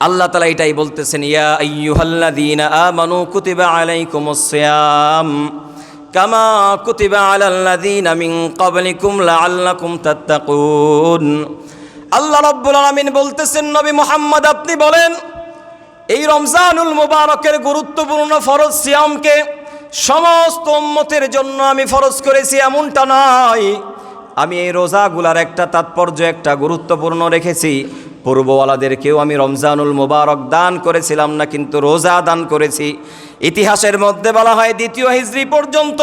আল্লাহ তালা এটাই বলতেছেন, ইয়া আইয়ুহাল্লাযীনা আমানু কুতিবা আলাইকুমুস সিয়াম, কামা কুতিবা আলাল্লাযীনা মিন ক্বাবলিকুম লাআল্লাকুম তাত্তাকুন। আল্লাহ রাব্বুল আলামিন বলতেছেন, নবী মুহাম্মদ, আপনি বলেন, এই রমজানুল মুবারকের গুরুত্বপূর্ণ ফরজ সিয়ামকে সমস্ত উম্মতের জন্য আমি ফরজ করেছি এমনটা নয়। আমি এই রোজাগুলার একটা তাৎপর্য, একটা গুরুত্বপূর্ণ রেখেছি। পূর্বওয়ালাদেরকেও আমি রমজানুল মুবারক দান করেছিলাম না কিন্তু রোজা দান করেছি। ইতিহাসের মধ্যে বলা হয় দ্বিতীয় হিজরি পর্যন্ত।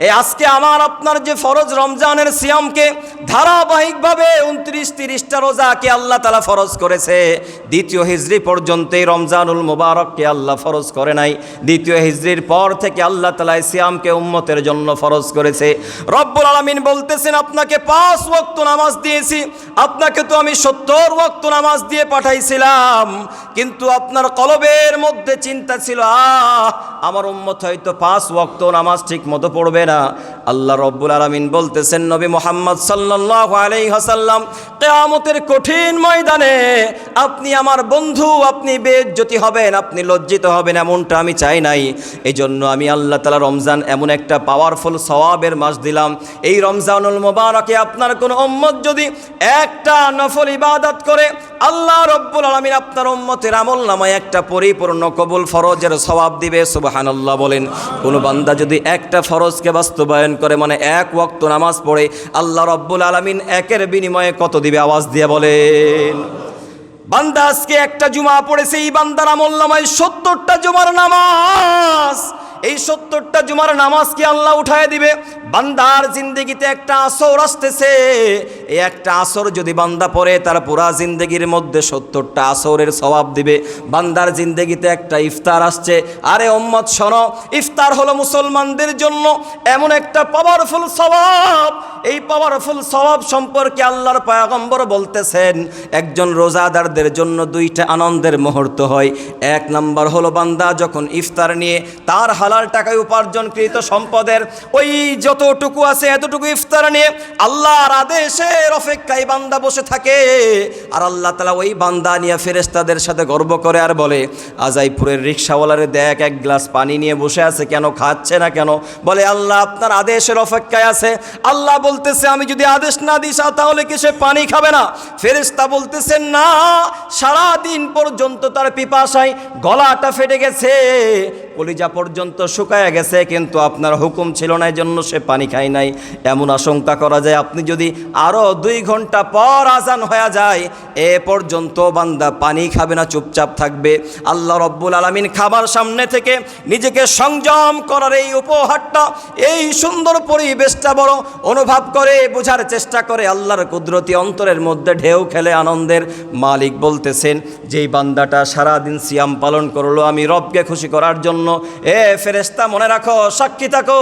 এই আজকে আমার আপনার যে ফরজ রমজানের সিয়ামকে ধারাবাহিকভাবে উনত্রিশ, তিরিশটা রোজাকে আল্লাহ তালা ফরজ করেছে। দ্বিতীয় হিজরি পর্যন্ত এই রমজানুল মুবারককে আল্লাহ ফরজ করে নাই। দ্বিতীয় হিজরির পর থেকে আল্লাহ তালা সিয়ামকে উম্মতের জন্য ফরজ করেছে। রব্বুল আলমিন বলতেছেন, আপনাকে পাঁচ ওয়াক্ত নামাজ দিয়েছি। আপনাকে তো আমি সত্তর ওয়াক্ত নামাজ দিয়ে পাঠাইছিলাম। কিন্তু আপনার কলবের মধ্যে চিন্তা ছিল, আহ আমার উম্মত হয়তো পাঁচ ওয়াক্ত নামাজ ঠিক মতো পড়বে না। আল্লাহ রব্বুল আলমিন বলতেছেন, নবী মোহাম্মদ সাল্লাহ আলাই হাসাল্লাম কেয়ামতের কঠিন ময়দানে আপনি আমার বন্ধু, আপনি বেজ্জতি হবেন, আপনি লজ্জিত হবেন এমনটা আমি চাই নাই। এই জন্য আমি আল্লাহ তালা রমজান এমন একটা পাওয়ারফুল সওয়াবের মাস দিলাম। এই রমজানুল মোবারকে আপনার কোনো উম্মত যদি একটা নফল ইবাদত করে, আল্লাহ রব্বুল আলমিন আপনার উম্মতের আমল নামায় একটা পরিপূর্ণ কবুল ফরজের সওয়াব দিবে। সুবাহান আল্লাহ বলেন, কোনো বান্দা যদি একটা ফরজকে বাস্তবায়ন করে মানে এক ওয়াক্ত নামাজ পড়ে, আল্লাহ রব্বুল আলমিন একের বিনিময়ে কত দিবে আওয়াজ দিয়ে বলেন। বান্দা আজকে একটা জুমা পড়েছে, এই বান্দার আমল সত্তরটা জুমার নামাজ। এই সত্তরটা জুমার নামাজকে আল্লাহ উঠায় দিবে? বান্দার জিন্দগিতে একটা আসর আসতেছে এই একটা আসর যদি বান্দা পড়ে, তার পুরা জিন্দগির মধ্যে সত্তরটা আসরের স্বভাব দিবে। বান্দার জিন্দগিতে একটা ইফতার আসছে। আরে ওম্মদ শোনো, ইফতার হলো মুসলমানদের জন্য এমন একটা পাওয়ারফুল স্বভাব এই পাওয়ারফুল স্বভাব সম্পর্কে আল্লাহর পায়গম্বর বলতেছেন, একজন রোজাদারদের জন্য দুইটা আনন্দের মুহূর্ত হয়। এক নাম্বার হলো বান্দা যখন ইফতার নিয়ে তার হালাল টাকায় উপার্জনকৃত সম্পদের ওই যতটুকু আছে, এতটুকু ইফতার নিয়ে আল্লাহর আদেশের অপেক্ষায় বান্দা বসে থাকে। আর আল্লাহ তালা ওই বান্দা নিয়ে ফেরেস্তাদের সাথে গর্ব করে আর বলে, আজাইপুরের রিক্সাওয়ালারে দেখ, এক গ্লাস পানি নিয়ে বসে আছে, কেন খাচ্ছে না কেন? বলে, আল্লাহ আপনার আদেশের অপেক্ষায় আছে। আল্লাহ বলতেছে, আমি যদি আদেশ না দিই তাহলে কি সে পানি খাবে না? ফেরেস্তা বলতেছেন না সারা দিন পর্যন্ত তার পিপাসায় গলাটা ফেটে গেছে, কলিজা পর্যন্ত শুকায় গেছে, কিন্তু আপনার হুকুম ছিল না এই জন্য সে পানি খায় নাই। এমন আশঙ্কা করা যায়, আপনি যদি আরও দুই ঘণ্টা পর আজান হয়ে যায়, এ পর্যন্ত বান্দা পানি খাবে না, চুপচাপ থাকবে। আল্লাহ রব্বুল আলমিন খাবার সামনে থেকে নিজেকে সংযম করার এই উপহারটা, এই সুন্দর পরিবেশটা বড় অনুভব করে, বোঝার চেষ্টা করে আল্লাহর কুদরতি অন্তরের মধ্যে ঢেউ খেলে আনন্দের মালিক বলতেছেন, যেই বান্দাটা সারাদিন সিয়াম পালন করল আমি রবকে খুশি করার জন্য, এ ফেরেস্তা মনে রাখো, সাক্ষী থাকো।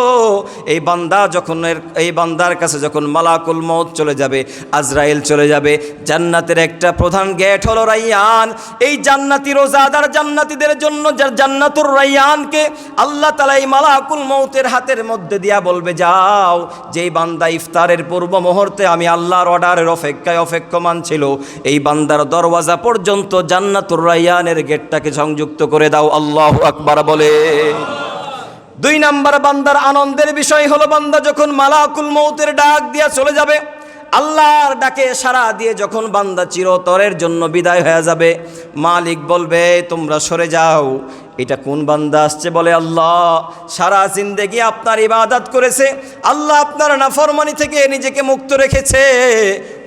এই বান্দা যখন এই বান্দার কাছে যখন মালাকুল মত চলে যাবে আজরাইল চলে যাবে। জান্নাতের একটা প্রধান গেট হলো রাইয়ান। এই জান্নাতি রোজাদার জান্নাতীদের জন্য জান্নাতুর রাইয়ানকে আল্লাহ তালা এই মালাকুল মৌতের হাতের মধ্যে দিয়া বলবে, যাও, যেই বান্দা ইফতারের পূর্ব মুহূর্তে আমি আল্লাহর অর্ডারের অপেক্ষায় অপেক্ষমান ছিল, এই বান্দার দরওয়াজা পর্যন্ত জান্নাতুর রাইয়ানের গেটটাকে সংযুক্ত করে দাও। আল্লাহ আকবার বলে। দুই নাম্বার বান্দার আনন্দের বিষয় হলো, বান্দা যখন মালাকুল মৌতের ডাক দিয়া চলে যাবে আল্লাহর ডাকে সারা দিয়ে যখন বান্দা চিরতরের জন্য বিদায় হয়ে যাবে, মালিক বলবে তোমরা সরে যাও। এটা কোন বান্দা আসছে বলে আল্লাহ? সারা জিন্দেগি আপনার ইবাদাত করেছে, আল্লাহ আপনার নাফরমানি থেকে নিজেকে মুক্ত রেখেছে।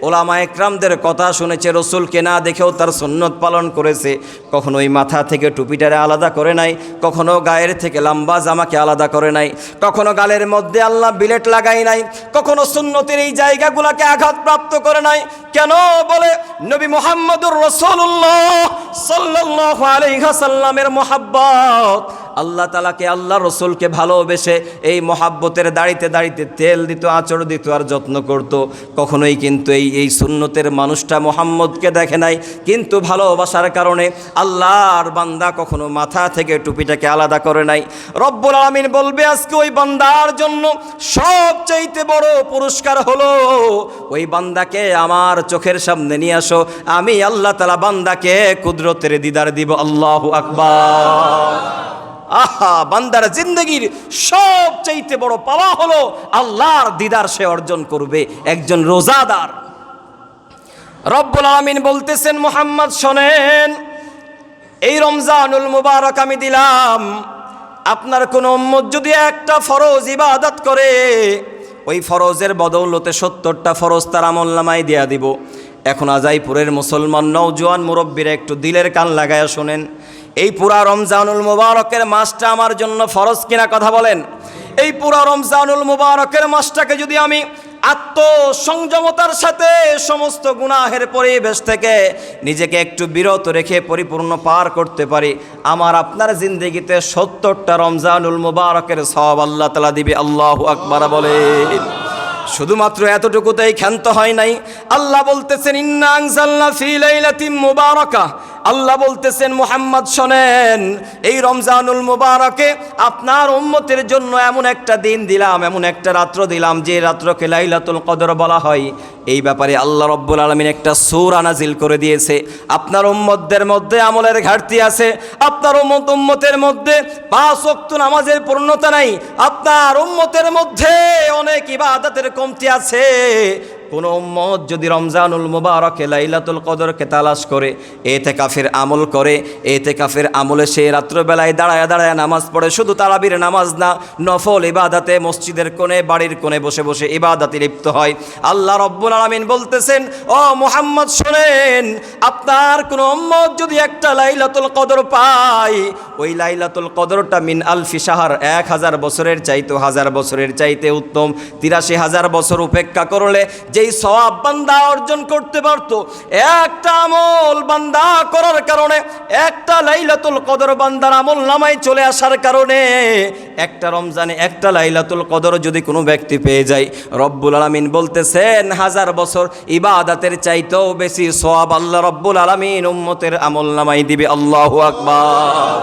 ওলামা একরামদের কথা শুনেছে, রসুলকে না দেখেও তার সুন্নত পালন করেছে। কখনো ওই মাথা থেকে টুপিটারে আলাদা করে নাই, কখনো গায়ের থেকে লম্বা জামাকে আলাদা করে নাই, কখনো গালের মধ্যে আল্লাহ বিলেট লাগাই নাই, কখনো সুন্নতির এই জায়গাগুলোকে আঘাতপ্রাপ্ত করে নাই। কেন? বলে নবী মোহাম্মদুর রসুল্লাহ সাল্লাহ আলাইহাসাল্লামের মোহাব্বত। আল্লাহ তালাকে আল্লাহ রসুলকে ভালোবেসে এই মহাব্বতের দাড়িতে দাড়িতে তেল দিত আচর দিত আর যত্ন করত। কখনোই কিন্তু এই এই সুন্নতের মানুষটা মোহাম্মদকে দেখে নাই, কিন্তু ভালোবাসার কারণে আল্লাহর বান্দা কখনো মাথা থেকে টুপিটাকে আলাদা করে নাই। রব্বুল আলমিন বলবে, আজকে ওই বান্দার জন্য সবচাইতে বড় পুরস্কার হলো, ওই বান্দাকে আমার চোখের সামনে নিয়ে আসো, আমি আল্লাহ তালা বান্দাকে কুদরতের দিদার দিব, আল্লাহ আকবার। আহা, বান্দার জিন্দগির সবচাইতে বড় পাওয়া হলো আল্লাহর দিদার সে অর্জন করবে, একজন রোজাদার। রব্বুল আলমিন বলতেছেন, মোহাম্মদ, শোনেন, এই রমজানুল মুবারক আমি দিলাম। আপনার কোন উম্মত যদি একটা ফরজ ইবাদত করে, ওই ফরজের বদৌলতে সত্তরটা ফরজ তার আমল নামাই দিয়া দিব। এখন আজাইপুরের মুসলমান নৌজওয়ান মুরব্বীরা একটু দিলের কান লাগায়া শোনেন, এই পুরা রমজানুল মুবারকের মাসটা আমার জন্য ফরজ কিনা কথা বলেন। এই পুরা রমজানুল মুবারকের মাসটাকে যদি আমি আত্মসংযমতার সাথে সমস্ত গুনাহের পরিবেশ থেকে নিজেকে একটু বিরত রেখে পরিপূর্ণ পার করতে পারি। আমার আপনার জিন্দগিতে সত্তরটা রমজানুল মুবারকের সব আল্লাহ তালা দিবে। আল্লাহ আকবার বলে। শুধুমাত্র এতটুকুতেই ক্ষান্ত হয় নাই। আল্লাহ বলতেছেন, ইন্না আনজালনা ফি মুবারাকা আল্লাহ বলতেছেন, মোহাম্মদ, শোনেন, এই রমজানুল মুবারকে আপনার উম্মতের জন্য এমন একটা দিন দিলাম, এমন একটা রাত্র দিলাম যে রাত্রকে লাইলাতুল কদর বলা হয়। এই ব্যাপারে আল্লাহ রব্বুল আলমিন একটা সুর আনাজিল করে দিয়েছে। আপনার উম্মতদের মধ্যে আমলের ঘাটতি আছে, আপনার উম্মত উম্মতের মধ্যে পাঁচ ওয়াক্ত নামাজের পূর্ণতা নাই, আপনার উম্মতের মধ্যে অনেক ইবাদতের কমতি আছে। কোন উম্মত যদি রমজানুল মুবারকে লাইলাতুল কদরকে তালাশ করে, এতে কাফের আমল করে, এতে কাফের আমলে সে রাত্রবেলায় দাঁড়ায় দাঁড়ায় নামাজ পড়ে, শুধু তারাবির নামাজ না, নফল ইবাদাতে মসজিদের কোণে, বাড়ির কোণে বসে বসে ইবাদাতে লিপ্ত হয়। আল্লাহ রব্বুল আলমিন বলতেছেন, ও মোহাম্মদ, শোনেন, আপনার কোন উম্মত যদি একটা লাইলাতুল কদর পায়, ওই লাইলাতুল কদরটা মিন আলফি সাহার এক হাজার বছরের চাইতে হাজার বছরের চাইতে উত্তম। তিরাশি হাজার বছর উপেক্ষা করলে যেই সওয়াব বান্দা অর্জন করতে পারত, একটা আমল বান্দা করার কারণে, একটা লাইলাতুল কদর বান্দার আমল নামাই চলে আসার কারণে, একটা রমজানে একটা লাইলাতুল কদর যদি কোনো ব্যক্তি পেয়ে যায়, রব্বুল আলমিন বলতেছেন, হাজার বছর ইবাদাতের চাইতেও বেশি সোয়াব আল্লাহ রব্বুল আলমিন উম্মতের আমল নামাই দিবে। আল্লাহ আকবার।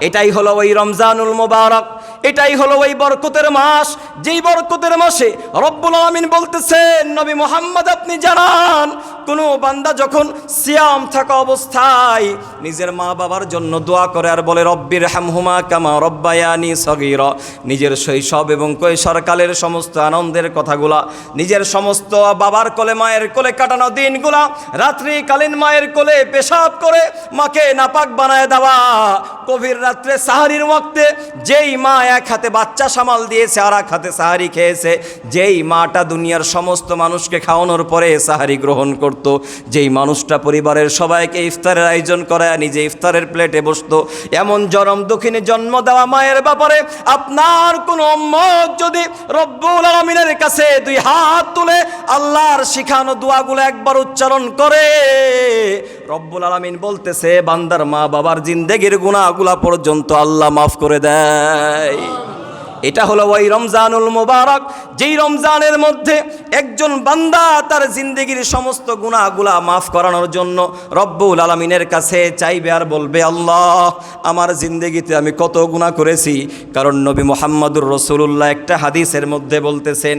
এটাই হলো ওই রমজানুল মোবারক। এটাই হলো ওই বরকতের মাস। যেই বরকতের মাসে রব্বুল আমিন বলতেছেন, নবী মোহাম্মদ, আপনি জানান, কোনো বান্দা যখন সিয়াম থাকা অবস্থায় নিজের মা বাবার জন্য দোয়া করে আর বলে রব্বির হামহুমা কামা রব্বায়ানি সগির। নিজের শৈশব এবং কৈশোরকালের সমস্ত আনন্দের কথাগুলা, নিজের সমস্ত বাবার কোলে, মায়ের কোলে কাটানো দিনগুলা, রাত্রিকালীন মায়ের কোলে পেশাব করে মাকে নাপাক বানায় দেওয়া। গভীর রাত্রে সাহারির ওয়াক্তে যেই মা এক হাতে বাচ্চা সামাল দিয়েছে, আর এক হাতে সাহারি খেয়েছে, যেই মাটা দুনিয়ার সমস্ত মানুষকে খাওয়ানোর পরে সাহারি গ্রহণ করত, যেই মানুষটা পরিবারের সবাইকে ইফতারের আয়োজন করায়, নিজে ইফতারের প্লেটে বসতো, এমন জরম দক্ষিণে জন্ম দেওয়া মায়ের ব্যাপারে আপনার কোনো মত যদি রব্বুল আলমিনের কাছে দুই হাত তুলে আল্লাহর শিখানো দোয়াগুলো একবার উচ্চারণ করে। রব্বুল আলমিন বলতেছে বান্দার মা বাবার জিন্দেগির গুণাগুলা পর্যন্ত আল্লাহ মাফ করে দেয়। এটা হলো ওই রমজানুল মুবারক, যেই রমজানের মধ্যে একজন বান্দা তার জিন্দগির সমস্ত গুণাগুলা মাফ করানোর জন্য রব্বুল আলমিনের কাছে চাইবে আর বলবে, আল্লাহ, আমার জিন্দগিতে আমি কত গুণা করেছি। কারণ নবী মোহাম্মদুর রসুল্লাহ একটা হাদিসের মধ্যে বলতেছেন,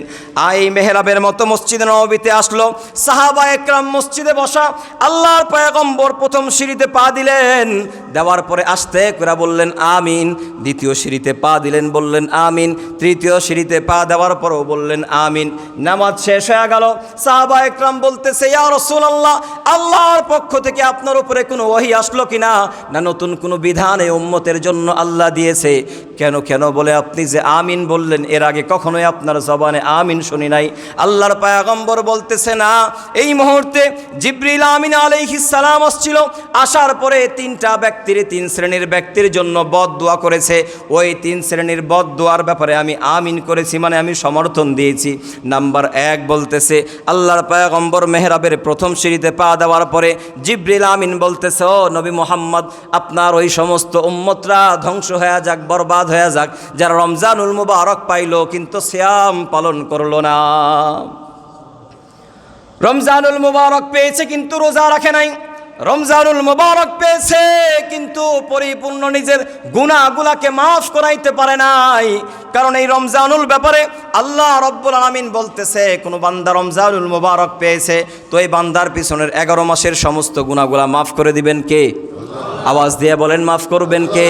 আই মেহরাবের মতো মসজিদে নবীতে আসলো সাহাবা একরাম মসজিদে বসা, আল্লাহর পয়গম্বর প্রথম সিঁড়িতে পা দিলেন। দেওয়ার পরে আসতে করে বললেন, আমিন। দ্বিতীয় সিঁড়িতে পা দিলেন, বললেন, আমিন। তৃতীয় সিঁড়িতে পা দেওয়ার পরেও বললেন, আমিন। নামাজ শেষ হয়ে গেল। সাহাবা একরাম বলতেছে, ইয়া রাসূলুল্লাহ, আল্লাহর পক্ষ থেকে আপনার উপরে কোনো ওহী আসলো কিনা না? না, নতুন কোনো বিধান উম্মতের জন্য আল্লাহ দিয়েছে। কেন কেন বলে আপনি যে আমিন বললেন, এর আগে কখনোই আপনার জবানে আমিন শুনি নাই। আল্লাহর পায়াগম্বর বলতেছে, না। এই মুহূর্তে জিব্রিল আমিন আলাইহিস সালাম আসছিল। আসার পরে তিনটা ব্যক্তি ব্যক্তির তিন শ্রেণির ব্যক্তির জন্য বদ দোয়া করেছে। ওই তিন শ্রেণির বদ দোয়ার ব্যাপারে আমি আমিন করেছি মানে আমি সমর্থন দিয়েছি। নাম্বার এক বলতেছে, আল্লাহর পায়গম্বর মেহরাবের প্রথম সিঁড়িতে পা দেওয়ার পরে জিব্রিল আমিন বলতেছে, ও নবী মোহাম্মদ, আপনার ওই সমস্ত উম্মতরা ধ্বংস হয়ে যাক, বরবাদ হয়ে যাক। যারা রমজানুল মুবারক পাইলো, কিন্তু শ্যাম পালন করল না। রমজানুল মুবারক পেয়েছে, কিন্তু রোজা রাখে নাই। রমজানুল মোবারক পেয়েছে, কিন্তু পরিপূর্ণ নিজের গুণাগুলাকে মাফ করাইতে পারে নাই। কারণ এই রমজানুল ব্যাপারে আল্লাহ রব্বুল আলমিন বলতেছে, কোনো বান্দা রমজানুল মোবারক পেয়েছে, তো এই বান্দার পিছনের এগারো মাসের সমস্ত গুণাগুলা মাফ করে দিবেন কে? আওয়াজ দিয়ে বলেন, মাফ করবেন কে?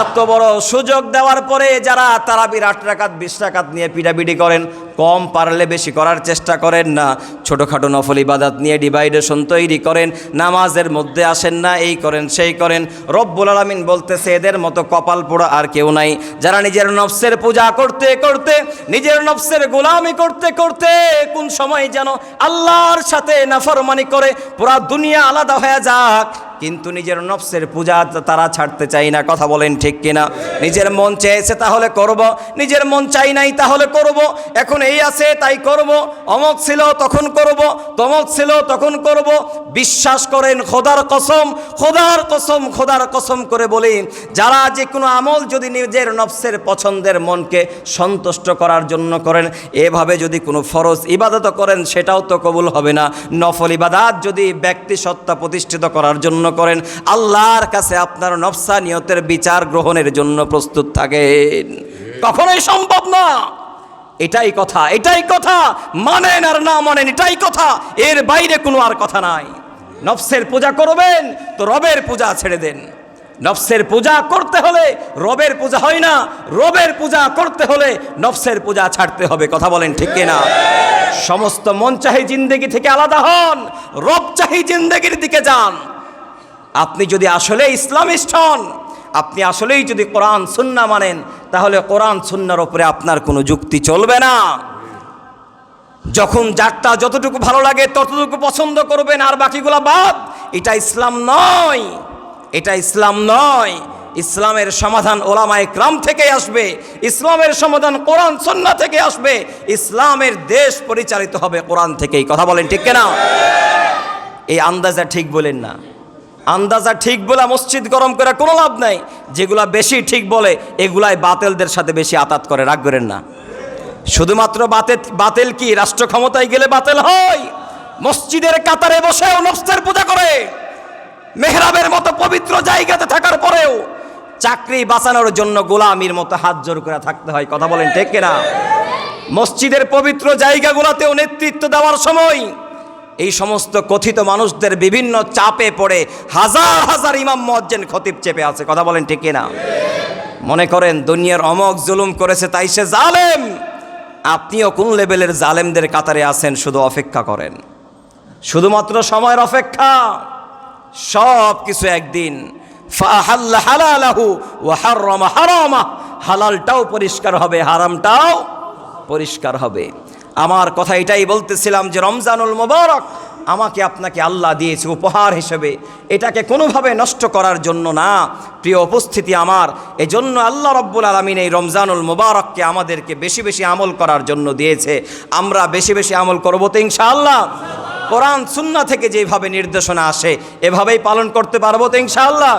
এত বড় সুযোগ দেওয়ার পরে যারা তারাবির আট রাকাত, বিশ রাকাত নিয়ে পিটাপিটি করেন, কম পারলে বেশি করার চেষ্টা করেন না। ছোটোখাটো নফল ইবাদাত নিয়ে ডিভাইডেশন তৈরি করেন, নামাজের মধ্যে আসেন না, এই করেন, সেই করেন। রব্বুল আলমিন বলতেছে, এদের মতো কপাল পোড়া আর কেউ নাই। যারা নিজের নফসের পূজা করতে করতে, নিজের নফসের গোলামি করতে করতে, কোন সময় যেন আল্লাহর সাথে নাফরমানি করে, পুরা দুনিয়া আলাদা হয়ে যাক। কিন্তু নিজের নফসের পূজা তারা ছাড়তে চাই না, কথা বলেন ঠিক কিনা। নিজের মন চেয়েছে তাহলে করব, নিজের মন চাই নাই তাহলে করব, এখন এই আছে তাই করব, অমক ছিল তখন করব, তমক ছিল তখন করব, বিশ্বাস করেন খোদার কসম খোদার কসম খোদার কসম করে বলি, যারা যে কোনো আমল যদি নিজের নফসের পছন্দের মনকে সন্তুষ্ট করার জন্য করেন, এভাবে যদি কোনো ফরজ ইবাদত করেন, সেটাও তো কবুল হবে না। নফল ইবাদাত যদি ব্যক্তি সত্তা প্রতিষ্ঠিত করার জন্য করেন। আল্লাহর কাছে আপনার নফসা নিয়তের বিচার গ্রহণের জন্য প্রস্তুত থাকেন। কখনোই সম্ভব না। এটাই কথা এটাই কথা। মানেন আর না মানেন, এটাই কথা। এর বাইরে কোনো আর কথা নাই। নফসের পূজা করবেন তো রবের পূজা ছেড়ে দেন। নফসের পূজা করতে হলে রবের পূজা হয় না। রবের পূজা করতে হলে নফসের পূজা ছাড়তে হবে। কথা বলেন ঠিক কিনা? সমস্ত মন চাহি জিন্দেগি থেকে আলাদা হন। রব চাহি জিন্দেগির দিকে যান। আপনি যদি আসলে ইসলামিস্ট হন, আপনি আসলেই যদি কোরআন, সুন্না মানেন, তাহলে কোরআন, সুন্নার ওপরে আপনার কোনো যুক্তি চলবে না। যখন যারটা যতটুকু ভালো লাগে ততটুকু পছন্দ করবেন, আর বাকিগুলা বাদ, এটা ইসলাম নয়। এটা ইসলাম নয়। ইসলামের সমাধান ওলামায় ক্রাম থেকে আসবে। ইসলামের সমাধান কোরআন, সন্না থেকে আসবে। ইসলামের দেশ পরিচালিত হবে কোরআন থেকেই। কথা বলেন ঠিক কেনা? এই আন্দাজা ঠিক বলেন না। আন্দাজা ঠিক বলে মসজিদ গরম করে কোনো লাভ নাই। যেগুলা বেশি ঠিক বলে, এগুলাই বাতেলদের সাথে বেশি আতাত করে। রাগ করেন না। শুধুমাত্র বাতেল বাতেল কি? রাষ্ট্র ক্ষমতায় গেলে বাতেল হয়। মসজিদের কাতারে বসেও নফসের পূজা করে। মেহরাবের মতো পবিত্র জায়গাতে থাকার পরেও চাকরি বাঁচানোর জন্য গোলামির মতো হাত জোর করে থাকতে হয়। কথা বলেন ঠিক কিনা? মসজিদের পবিত্র জায়গাগুলোতেও নেতৃত্ব দেওয়ার সময় এই সমস্ত কথিত মানুষদের বিভিন্ন চাপে পড়ে হাজার হাজার ইমাম মজ্জেন খতিব চেপে আছে। কথা বলেন ঠিক না মনে করেন দুনিয়ার অমক জুলুম করেছে, তাই সে জালেম। আপনিও কোন লেভেলের জালেমদের কাতারে আছেন, শুধু অপেক্ষা করেন। শুধুমাত্র সময়ের অপেক্ষা। সব কিছু একদিন হালালটাও পরিষ্কার হবে, হারামটাও পরিষ্কার হবে। আমার কথা এটাই বলতেছিলাম যে রমজানুল মোবারক আমাকে আপনাকে আল্লাহ দিয়েছে উপহার হিসেবে। এটাকে কোনোভাবে নষ্ট করার জন্য না। প্রিয় উপস্থিতি আমার, এজন্য আল্লাহ রব্বুল আলমিন এই রমজানুল মোবারককে আমাদেরকে বেশি বেশি আমল করার জন্য দিয়েছে। আমরা বেশি বেশি আমল করব তো ইনশাআল্লাহ। কোরআন সুন্না থেকে যেভাবে নির্দেশনা আসে, এভাবেই পালন করতে পারব তো ইনশাআল্লাহ।